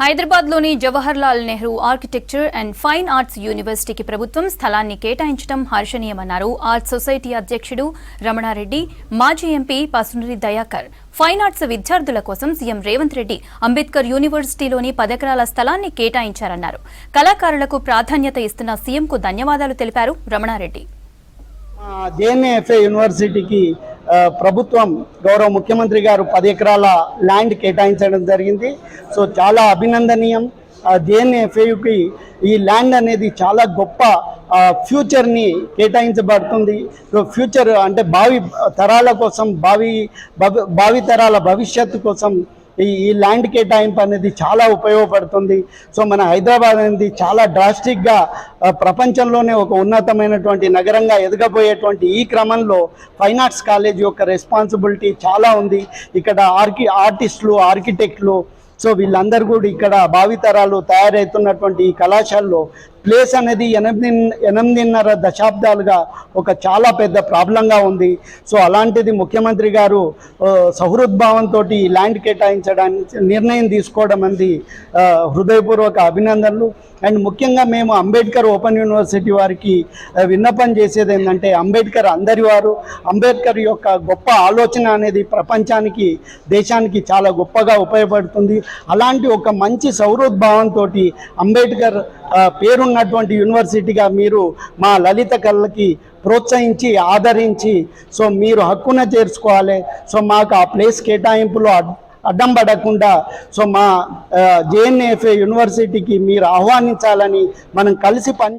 హైదరాబాద్లోని Jawahar Lal Nehru architecture and fine arts యూనివర్సిటీకి ప్రభుత్వం స్థలాన్ని కేటాయించడం హర్షణీయమన్నారు. ఆర్ట్స్ సొసైటీ అధ్యక్షుడు రమణారెడ్డి మాజీ MP Pasunuri Dayakar fine arts విద్యార్థుల కోసం సీఎం రేవంత్ రెడ్డి అంబేద్కర్ యూనివర్సిటీలోని పదెకరాల స్థలాన్ని కేటాయించారన్నారు. కళాకారులకు ప్రాధాన్యత ఇస్తున్న సీఎంకు ధన్యవాదాలు తెలిపారు రమణారెడ్డి. జేఎన్ఏఎఫ్ఏ యూనివర్సిటీకి ప్రభుత్వం గౌరవ ముఖ్యమంత్రి గారు పది ఎకరాల ల్యాండ్ కేటాయించడం జరిగింది. సో చాలా అభినందనీయం. జేఎన్ఏఎఫ్ఏకి ఈ ల్యాండ్ అనేది చాలా గొప్ప ఫ్యూచర్ని కేటాయించబడుతుంది. సో ఫ్యూచర్ అంటే భావి తరాల కోసం భావి భవి- భావి తరాల భవిష్యత్తు కోసం ఈ ఈ ల్యాండ్ కేటాయింపు అనేది చాలా ఉపయోగపడుతుంది. సో మన హైదరాబాద్ అనేది చాలా డ్రాస్టిక్గా ప్రపంచంలోనే ఒక ఉన్నతమైనటువంటి నగరంగా ఎదగబోయేటువంటి ఈ క్రమంలో ఫైన్ ఆర్ట్స్ కాలేజ్ యొక్క రెస్పాన్సిబిలిటీ చాలా ఉంది. ఇక్కడ ఆర్కి ఆర్టిస్టులు ఆర్కిటెక్ట్లు సో వీళ్ళందరూ కూడా ఇక్కడ భావితరాలు తయారవుతున్నటువంటి ఈ కళాశాలలో ప్లేస్ అనేది ఎనిమిది ఎనిమిదిన్నర దశాబ్దాలుగా ఒక చాలా పెద్ద ప్రాబ్లంగా ఉంది. సో అలాంటిది ముఖ్యమంత్రి గారు సహృద్భావంతో ఈ ల్యాండ్ కేటాయించడానికి నిర్ణయం తీసుకోవడం అనేది హృదయపూర్వక అభినందనలు. అండ్ ముఖ్యంగా మేము అంబేద్కర్ ఓపెన్ యూనివర్సిటీ వారికి విన్నపం చేసేది ఏంటంటే అంబేద్కర్ అందరి వారు అంబేద్కర్ యొక్క గొప్ప ఆలోచన అనేది ప్రపంచానికి దేశానికి చాలా గొప్పగా ఉపయోగపడుతుంది. అలాంటి ఒక మంచి సౌరోద్భావంతో అంబేద్కర్ పేరున్నటువంటి యూనివర్సిటీగా మీరు మా లలిత కళలకి ప్రోత్సహించి ఆదరించి సో మీరు హక్కున చేర్చుకోవాలి. సో మాకు ఆ ప్లేస్ కేటాయింపులో అడ్డం పడకుండా సో మా జేఎన్ఎఫ్ఏ యూనివర్సిటీకి మీరు ఆహ్వానించాలని మనం కలిసి పని